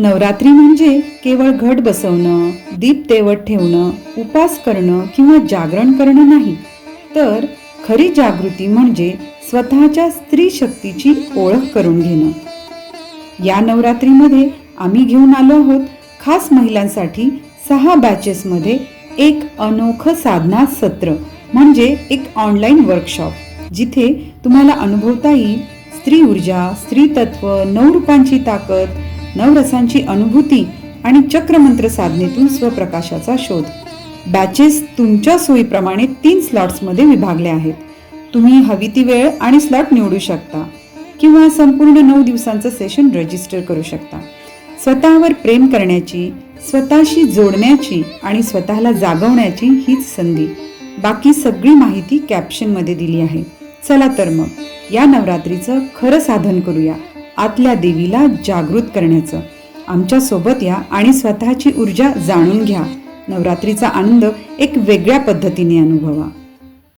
नवरात्री म्हणजे केवळ घट बसवणं दीप तेवट ठेवणं उपास करणं किंवा जागरण करणं नाही. तर खरी जागृती म्हणजे स्वतःच्या स्त्री शक्तीची ओळख करून घेणं. या नवरात्रीमध्ये आम्ही घेऊन आलो आहोत खास महिलांसाठी सहा बॅचेसमध्ये एक अनोखं साधना सत्र म्हणजे एक ऑनलाईन वर्कशॉप जिथे तुम्हाला अनुभवता येईल स्त्री ऊर्जा स्त्री तत्व नवरूपांची ताकद नवरसांची अनुभूती आणि चक्रमंत्र साधनेतून स्वप्रकाशाचा शोध. बॅचेस तुमच्या सोयीप्रमाणे तीन स्लॉट्समध्ये विभागले आहेत. तुम्ही हवी ती वेळ आणि स्लॉट निवडू शकता किंवा संपूर्ण नऊ दिवसांचं सेशन रजिस्टर करू शकता. स्वतःवर प्रेम करण्याची स्वतःशी जोडण्याची आणि स्वतःला जागवण्याची हीच संधी बाकी सगळी माहिती कॅप्शनमध्ये दिली आहे. चला तर मग या नवरात्रीचं खरं साधन करूया. आतल्या देवीला जागृत करण्याचं. आमच्यासोबत या आणि स्वतःची ऊर्जा जाणून घ्या. नवरात्रीचा आनंद एक वेगळ्या पद्धतीने अनुभवा.